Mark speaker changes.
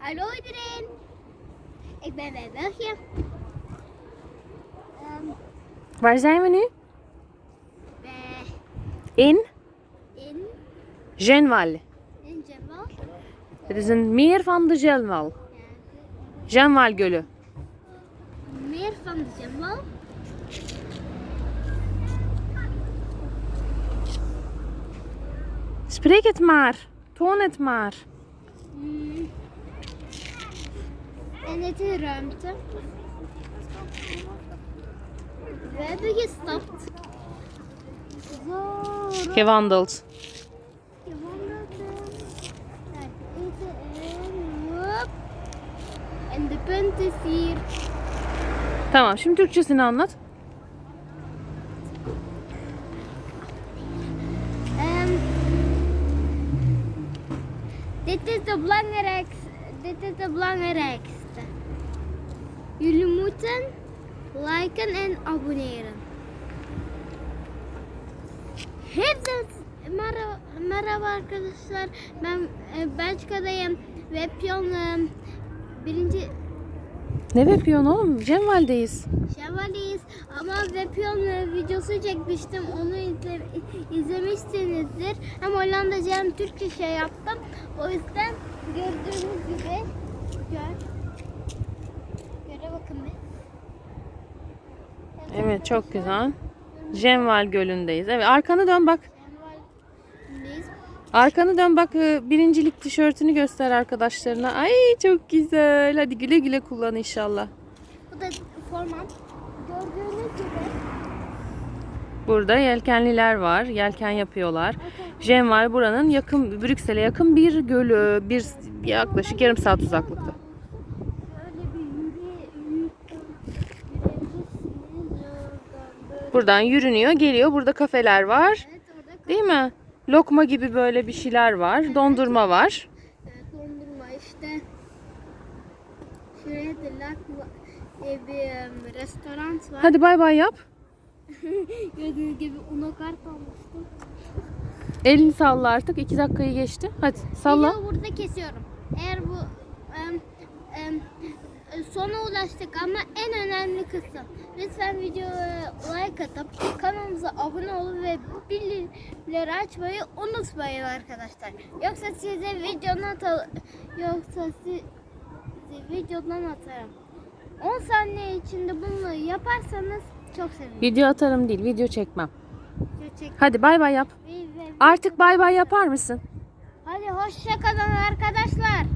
Speaker 1: Hallo iedereen. Ik ben bij België. Ehm,
Speaker 2: Waar zijn we nu?
Speaker 1: bij
Speaker 2: In
Speaker 1: in,
Speaker 2: Genval.
Speaker 1: in Jebel.
Speaker 2: Het is een meer van de Genval.
Speaker 1: Ja,
Speaker 2: Genval Gölü.
Speaker 1: meer van de Jebel.
Speaker 2: Spreek het maar. Toon het maar.
Speaker 1: Hmm. En dit is ruimte. We hebben gestapt. Zo,
Speaker 2: Gewandeld.
Speaker 1: gewandeld. Naar eten en hop. En de punt is hier.
Speaker 2: Tamam şimdi Türkçesini anlat.
Speaker 1: Dit is de belangrijkste. Dit is de belangrijkste. Jullie moeten liken en abonneren. Hepiniz merhaba, merhaba arkadaşlar. Ben e, Belçika'dayım. E, birinci
Speaker 2: Ne yapıyorsun oğlum? Genval'deyiz.
Speaker 1: Şevvalyeyiz ama Vepion e, videosu çekmiştim. Onu izle, izlemişsinizdir. Hem Hollandaca hem Türkçe şey yaptım. O yüzden gördüğünüz gibi gör. Bakın bir.
Speaker 2: Evet çok güzel. Genval Gölü'ndeyiz. Evet arkanı dön bak. Arkanı dön bak e, birincilik tişörtünü göster arkadaşlarına. Ay çok güzel. Hadi güle güle kullan inşallah.
Speaker 1: Bu da format. Gördüğünüz gibi.
Speaker 2: Burada yelkenliler var. Yelken yapıyorlar. Genval buranın yakın Brüksel'e yakın bir gölü. Bir yaklaşık yarım saat uzaklıkta. Buradan yürünüyor, geliyor. Burada kafeler var.
Speaker 1: Evet orada
Speaker 2: Değil mi? Lokma gibi böyle bir şeyler var. Dondurma var.
Speaker 1: Evet, dondurma işte. Şuraya da Lakma diye bir restoran var.
Speaker 2: Hadi bay bay yap.
Speaker 1: Gördüğünüz gibi unokart almıştım.
Speaker 2: Elini salla artık. iki dakikayı geçti. Hadi salla.
Speaker 1: Videoyu burada kesiyorum. Eğer bu em, em, sona ulaştık ama en önemli kısım. Lütfen videoya like atıp kanalımıza abone olun ve bildirimleri açmayı unutmayın arkadaşlar. Yoksa size videodan atar yoksa size videodan atarım. 10 saniye içinde bunu yaparsanız çok sevinirim.
Speaker 2: Video atarım değil, video çekmem.
Speaker 1: Çek-
Speaker 2: Hadi bay bay yap. Artık bay bay yapar mısın?
Speaker 1: Hadi hoşça kalın arkadaşlar.